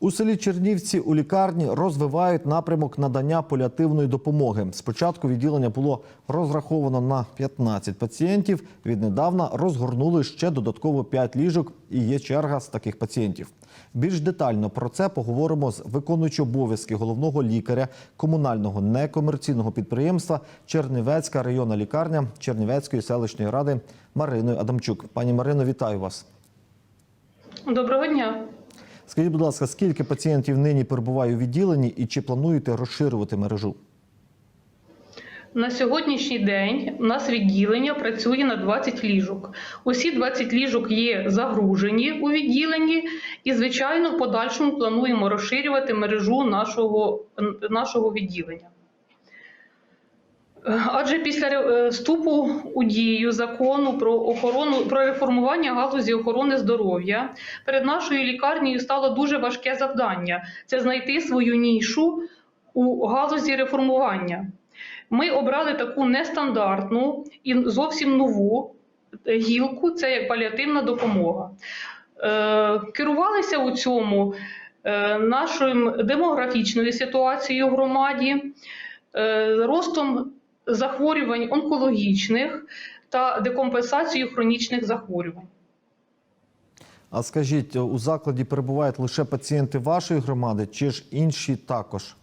У селі Чернівці у лікарні розвивають напрямок надання паліативної допомоги. Спочатку відділення було розраховано на 15 пацієнтів. Віднедавна розгорнули ще додатково 5 ліжок і є черга з таких пацієнтів. Більш детально про це поговоримо з виконуючим обов'язки головного лікаря комунального некомерційного підприємства Чернівецька районна лікарня Чернівецької селищної ради Мариною Адамчук. Пані Марино, вітаю вас. Доброго дня. Скажіть, будь ласка, скільки пацієнтів нині перебуває у відділенні і чи плануєте розширювати мережу? На сьогоднішній день у нас відділення працює на 20 ліжок. Усі 20 ліжок є загружені у відділенні, і, звичайно, в подальшому плануємо розширювати мережу нашого, нашого відділення. Адже після е, вступу у дію закону про охорону про реформування галузі охорони здоров'я перед нашою лікарнею стало дуже важке завдання це знайти свою нішу у галузі реформування. Ми обрали таку нестандартну і зовсім нову гілку це як паліативна допомога. Е, керувалися у цьому е, нашою демографічною ситуацією в громаді, е, ростом захворювань онкологічних та декомпенсацією хронічних захворювань. А скажіть, у закладі перебувають лише пацієнти вашої громади, чи ж інші також?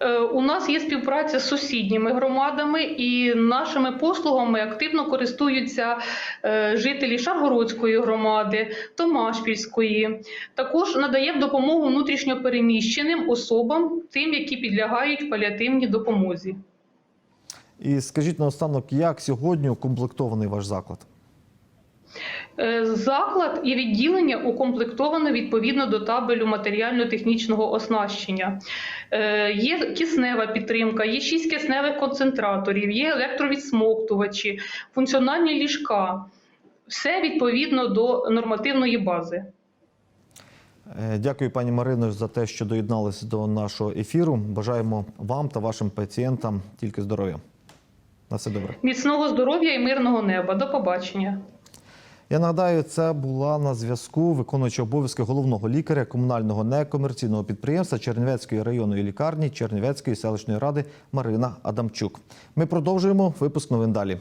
Е, У нас є співпраця з сусідніми громадами, і нашими послугами активно користуються е, жителі Шаргородської громади, Томашпільської. Також надаємо допомогу внутрішньопереміщеним особам, тим, які підлягають паліативній допомозі. І скажіть наостанок, як сьогодні укомплектований ваш заклад? Е, Заклад і відділення укомплектовано відповідно до табелю матеріально-технічного оснащення. Е, Є киснева підтримка, є шість кисневих концентраторів, є електровідсмоктувачі, функціональні ліжка. Все відповідно до нормативної бази. Е, Дякую, пані Марино, за те, що доєдналися до нашого ефіру. Бажаємо вам та вашим пацієнтам тільки здоров'я. На все добре. Міцного здоров'я і мирного неба. До побачення. Я нагадаю, це була на зв'язку виконуюча обов'язки головного лікаря комунального некомерційного підприємства Чернівецької районної лікарні Чернівецької селищної ради Марина Адамчук. Ми продовжуємо випуск новин далі.